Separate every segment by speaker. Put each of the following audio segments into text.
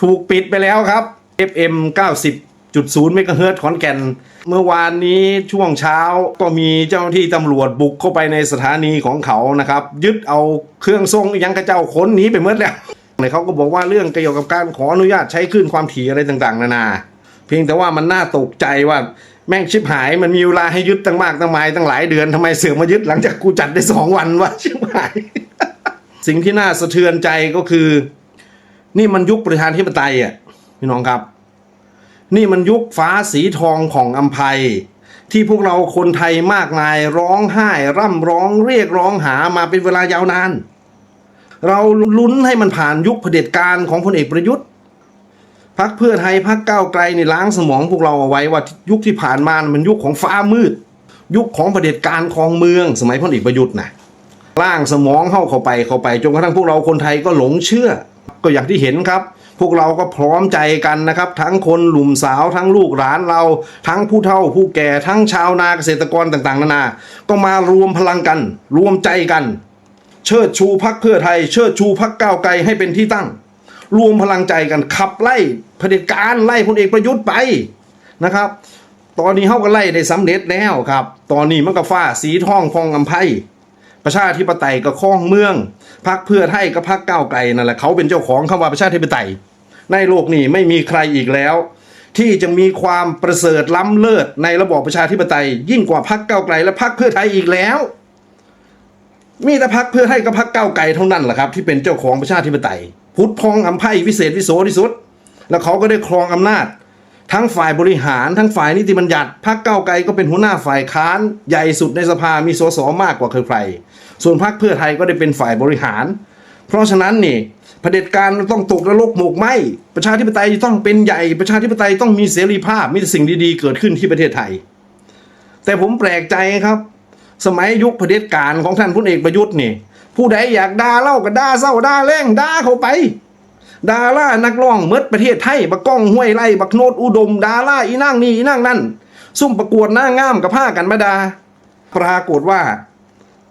Speaker 1: ถูกปิดไปแล้วครับ FM 90.0เมกะเฮิรตขอนแก่น เมื่อวานนี้ช่วงเช้าก็มีเจ้าหน้าที่ตำรวจบุกเข้าไปในสถานีของเขานะครับ ยึดเอาเครื่องทรงยังกระเจ้าขนหนีไปเมื่อแล้วเขาก็บอกว่าเรื่องเกี่ยวกับการขออนุญาตใช้คลื่นความถี่อะไรต่างๆ นานา เพียงแต่ว่ามันน่าตกใจว่าแม่งชิบหายมันมีเวลาให้ยึดตั้งมากตั้งหมายตั้งหลายเดือนทำไมเสือมายึดหลังจากกูจัดได้สองวันวะชิบหาย สิ่งที่น่าสะเทือนใจก็คือ นี่มันยุคประชาธิปไตยอะพี่น้องครับ นี่มันยุคฟ้าสีทองของอัมภัย ที่พวกเราคนไทยมากมายร้องไห้ร่ำร้องเรียกร้องหามาเป็นเวลายาวนาน เราลุ้นให้มันผ่านยุคเผด็จการของพลเอกประยุทธ์พักเพื่อไทยพักก้าวไกลในล้างสมองพวกเราเอาไว้ว่ายุคที่ผ่านมามันยุคของฟ้ามืด ยุคของเผด็จการครองเมือง สมัยพลเอกประยุทธ์นะล่างสมองเข้าเข้าไปเข้าไปจนกระทั่งพวกเราคนไทยก็หลงเชื่อ ก็อย่างที่เห็นครับ พวกเราก็พร้อมใจกันนะครับ ทั้งคนหนุ่มสาวทั้งลูกหลานเรา ทั้งผู้เฒ่าผู้แก่ทั้งชาวนาเกษตรกรต่างๆ นานา ก็มารวมพลังกัน รวมใจกัน เชิดชูพักเพื่อไทย เชิดชูพักก้าวไกลให้เป็นที่ตั้ง รวมพลังใจกันขับไล่เผด็จการไล่พลเอกประยุทธ์ไปนะครับ ตอนนี้เขาก็ไล่ได้สำเร็จแล้วครับ ตอนนี้มันก็ฟ้าสีทองฟองอำไพ ประชาธิปไตยก็ครองเมืองพักเพื่อไทยก็พักก้าวไกลนั่นแหละเขาเป็นเจ้าของคำว่าประชาธิปไตย ในโลกนี้ไม่มีใครอีกแล้ว ที่จะมีความประเสริฐล้ำเลิศในระบอบประชาธิปไตย ยิ่งกว่าพักก้าวไกล และพักเพื่อไทยอีกแล้ว มีแต่พักเพื่อไทยกับพักก้าวไกลเท่านั้นแหละครับ ที่เป็นเจ้าของประชาธิปไตย พุทธพองอำไพวิเศษวิโสที่สุด แล้วเขาก็ได้ครองอำนาจ ทั้งฝ่ายบริหารทั้งฝ่ายนิติบัญญัติพรรคก้าไกลก็เป็นหัวหน้าฝ่ายค้านใหญ่สุดในสภามีสสมากกว่าใครๆส่วนพรรคเพื่อไทยก็ได้เป็นฝ่ายบริหาร เพราะฉะนั้นนี่เผด็จการต้องตกนรกหมกไหมประชาธิปไตยต้องเป็นใหญ่ประชาธิปไตยต้องมีเสรีภาพมีสิ่งดีๆ เกิดขึ้นที่ประเทศไทย แต่ผมแปลกใจครับ สมัยยุคเผด็จการของท่านพลเอกประยุทธ์นี่ผู้ใดอยากด่าเล่าก็ด่าเศร้าด่าแรงด่าเขาไป ดารานักร้องเมดประเทศไทยบักก้องห้วยไร่บักโนดอุดม ดาราอีนั่งนี่อีนั่งนั่นซุ่มประกวดหน้างามกับผ้ากันมาดา ปรากฏว่า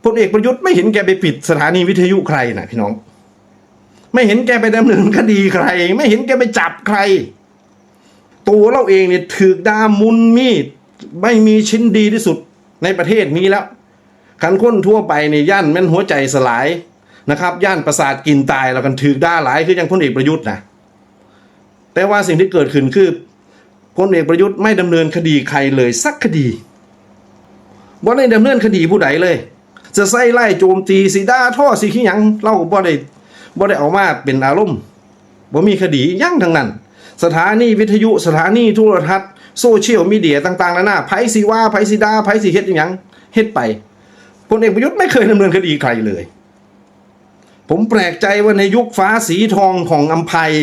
Speaker 1: พลเอกประยุทธ์ไม่เห็นแกไปปิดสถานีวิทยุใครนะพี่น้อง ไม่เห็นแกไปดำเนินคดีใคร ไม่เห็นแกไปจับใคร ตัวเราเองเนี่ยถือดามุนมีดไม่มีชิ้นดีที่สุดในประเทศนี้แล้วขันค้นทั่วไปเนี่ยย่านแม่นหัวใจสลาย นะครับ ย่านประสาทกินตายแล้วกันถือด้าหลายคือยังพลเอกประยุทธ์นะแต่ว่าสิ่งที่เกิดขึ้นคือพลเอกประยุทธ์ไม่ดำเนินคดีใครเลยสักคดีบ่ได้ดำเนินคดีผู้ใดเลย จะใส่ไล่โจมตีสีด้าท่อสีขี้หยังเล่าบ่ได้บ่ได้เออกมาเป็นอารมณ์บ่มีคดียั่งทั้งนั้น สถานีวิทยุสถานีโทรทัศน์โซเชียลมีเดียต่างๆนานาไผสีว่าไผสีดาไผสีเฮ็ดอหยังเฮ็ดไปพลเอกประยุทธ์ไม่เคยดำเนินคดีใครเลย ผมแปลกใจว่าในยุคฟ้าสีทองของอัมภัย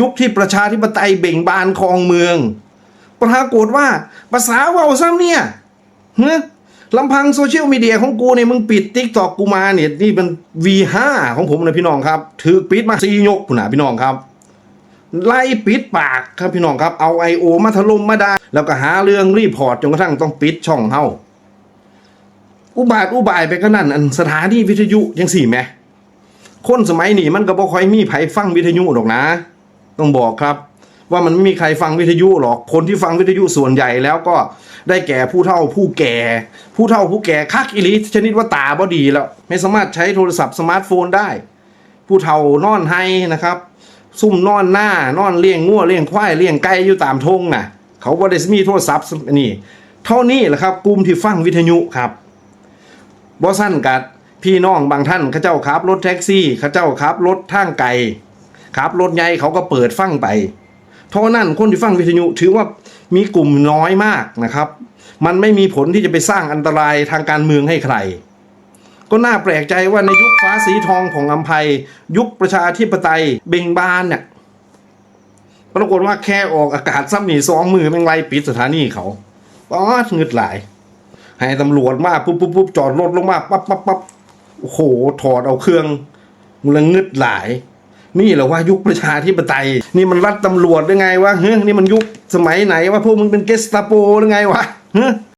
Speaker 1: ยุคที่ประชาธิปไตยเบ่งบานครองเมือง ปรากฏว่าภาษาเว่าซ้ำเนี่ยเฮ้ลำพังโซเชียลมีเดียของกูเนี่ยมึงปิดติ๊กตอกกูมาเนี่ยนี่เป็น V5 ของผมนะพี่น้องครับ ถือปิดมาซียกผู้หนาพี่น้องครับ ไล่ปิดปากครับพี่น้องครับ เอาไอโอมาถล่มมาได้ แล้วก็หาเรื่องรีพอร์ตจนกระทั่งต้องปิดช่องเฮาอุบาทอุบายไปก็นั่นอันสถานีวิทยุยังสี่แหม คนสมัยนี้มันก็บ่ค่อยมีไผฟังวิทยุหรอกนะ ต้องบอกครับ ว่ามันไม่มีใครฟังวิทยุหรอกคนที่ฟังวิทยุส่วนใหญ่แล้วก็ได้แก่ผู้เฒ่าผู้แก่ ผู้เฒ่าผู้แก่คักอิลิชนิดว่าตาบ่ดีแล้ว ไม่สามารถใช้โทรศัพท์สมาร์ทโฟนได้ ผู้เฒ่านอนไห้นะครับ ซุ่มนอนหน้านอนเลี้ยงงัวเลี้ยงควายเลี้ยงไก่อยู่ตามทงน่ะ เขาบ่ได้มีโทรศัพท์นี่ เท่านี้แหละครับกลุ่มที่ฟังวิทยุครับบ่สั้นกัด พี่น้องบางท่านเขาเจ้าขับรถแท็กซี่เขาเจ้าขับรถทางไกลขับรถใหญ่เขาก็เปิดฟังไปเท่านั้นคนที่ฟังวิทยุถือว่ามีกลุ่มน้อยมากนะครับ มันไม่มีผลที่จะไปสร้างอันตรายทางการเมืองให้ใคร ก็น่าแปลกใจว่าในยุคฟ้าสีทองของอัมภัย ยุคประชาธิปไตยเบ่งบานเนี่ยปรากฏว่าแค่ออกอากาศซ้ำหนีสองมือแม่งไล่ปิดสถานีเขาป๊อดเงึดหลาย ให้ตำรวจมาปุ๊บปุ๊บปุ๊บจอดรถลงมาปั๊บปั๊บปั๊บ โอ้โหถอดเอาเครื่องมึงละงึดหลาย นี่เหรอว่ายุคประชาธิปไตย นี่มันรัฐตำรวจหรือไงวะเฮ้ยนี่มันยุคสมัยไหนวะพวกมึงเป็นเกสตาโปหรือไงวะเฮ้